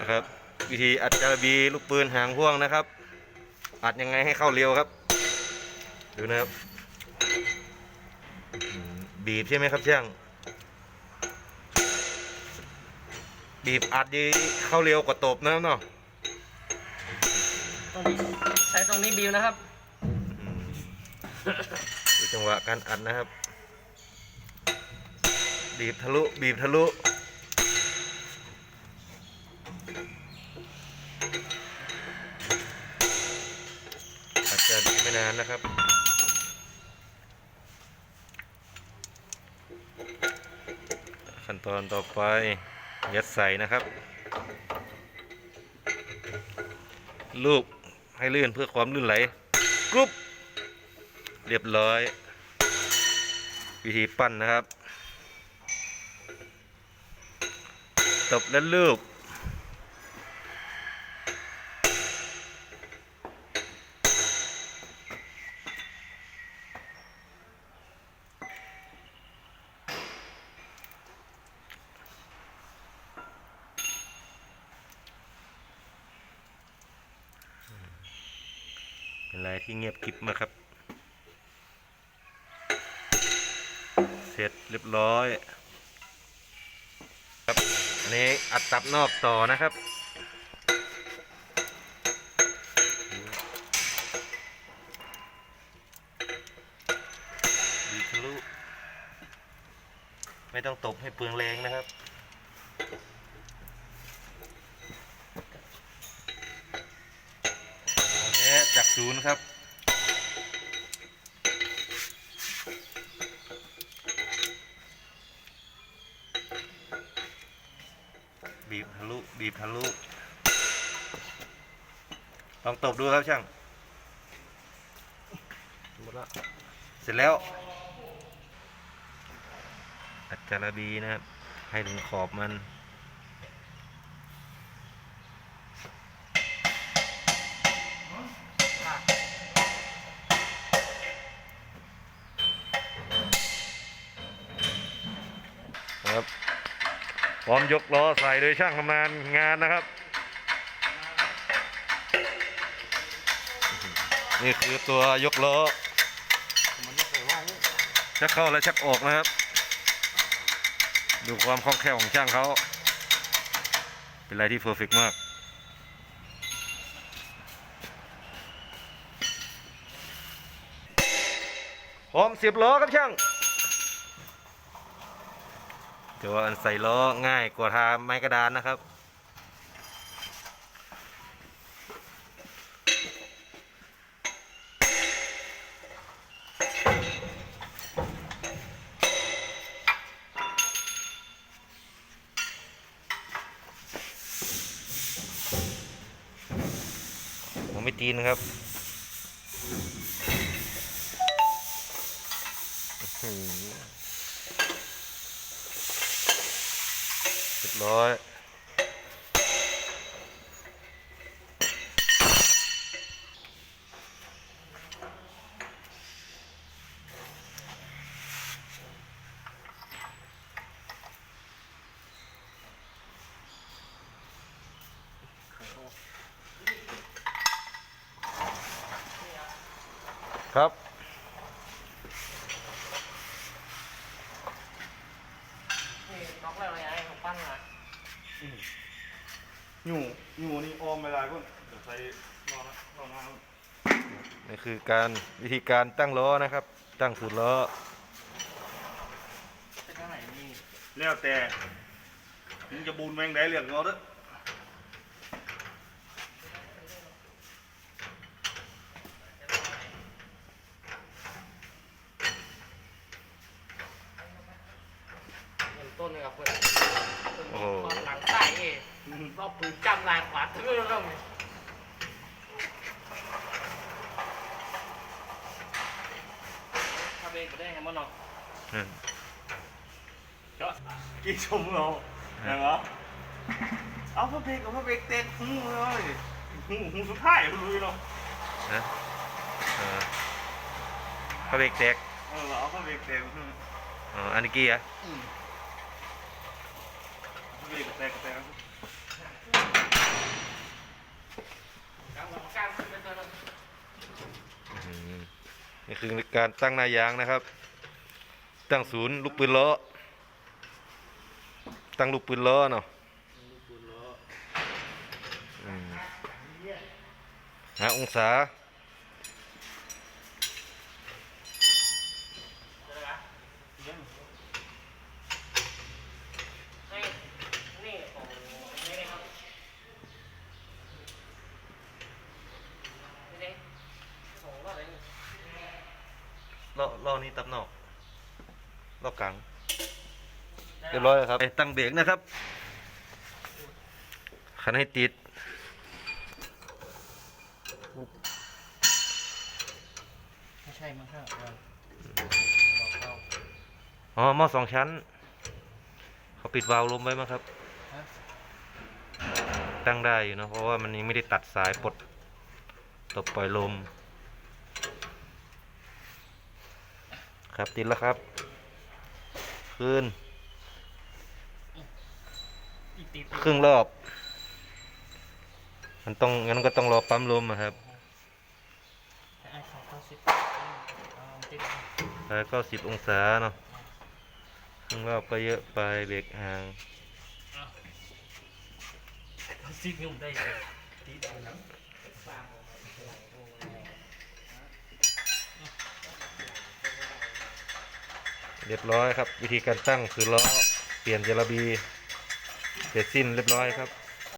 นะครับ วิธีอัดจารบีลูกปืนหางพ่วงนะครับ อัดยังไงให้เข้าเร็วครับ ดูนะครับอืมบีบใช่ไหมครับช่างบีบอัดดีเข้าเร็วกว่าตบนะครับเนาะตรงนี้ใช้ตรงนี้บิวนะครับอืมดูจังหวะการอัดนะครับ บีบทะลุบีบทะลุานนะครับ ขั้นตอนต่อไปยัดใส่นะครับ ลูกให้ลื่นเพื่อความลื่นไหลกรุ๊ปเรียบร้อย วิธีปั้นนะครับ ตบและลูก เป็นอะไรที่เงียบกริบมากครับ เสร็จเรียบร้อยครับอันนี้อัดตับนอกต่อนะครับดีทะลุไม่ต้องตบให้เปลืองแรงนะครับ ศูนย์ครับ บีบทะลุ บีบทะลุ ลองตบดูครับช่าง หมดละ เสร็จแล้ว อัดจาระบีนะครับ ให้ถึงขอบมัน ร้อมยกล้อใส่โดยช่างทำงานงานนะครับ นี่คือตัวยกล้อชักเข้าและชักออกนะครับ ดูความคล่องแคล่วของช่างเขา เป็นอะไรที่เพอร์เฟกมากพร้อมเสียบล้อครับช่าง แต่ว่าอันใส่ล้อง่ายกว่าทาไม้กระดานนะครับ ผมไม่ตีนะครับอือหือเรียบร้อย ครับ นี่น็อกแล้วไงของปั้นอะ อยู่อยู่นี่ออมเวลาก็เดี๋ยวใส่รอนะรอหน้าครับนี่คือการวิธีการตั้งล้อนะครับ ตั้งสูตรล้อเป็นเท่าไหร่นี่แล้วแต่มึงจะบูนแมงได้เรื่องเอาเด้อเงินต้นเลยครับเพื่อนโอ้ เรอบปืนจำลายขวาทั้งเรื่องเลยทำเองก็ได้ไงมันเนาะอืมเจากี่ชมเราเห็นปะเอาพระเบกกับพระเบกเต็มหูเลยหูหูสุดท้ายคุณรู้เนาะนะเออพระเบกแตกเออเอาพระเบกเต็มหูอ๋ออันนี้กี้อะพระเบกแตกแตก นี่คือการตั้งนายางนะครับ ตั้งศูนย์ลูกปืนล้อ ตั้งลูกปืนล้อเนาะหาองศา อล้อนี้ตับนอกล้อกลางเรียบร้อยแล้วครับไปตั้งเบรกนะครับคันให้ติดไม่ใช่มั้งครับเออเราเข้าอ๋อหม้อสองชั้น เขาปิดวาล์วลมไว้มั้งครับฮะตั้งได้อยู่นะเพราะว่ามันยังไม่ได้ตัดสายปลดตบปล่อยลม ครับติดแล้วครับ คืน อีกตีครึ่งรอบ มันต้องงั้นก็ต้องรอปั๊มลมอะครับไอ้เขาเข้าสิบเอาติดแล้วก็สิบองศาเนาะครึ่งรอบก็เยอะไปเบรกห่างสิบยุ่มได้เลยติดเอาน้ เรียบร้อยครับ วิธีการตั้งคือล้อเปลี่ยนเจลาบีเสร็จสิ้นเรียบร้อยครับ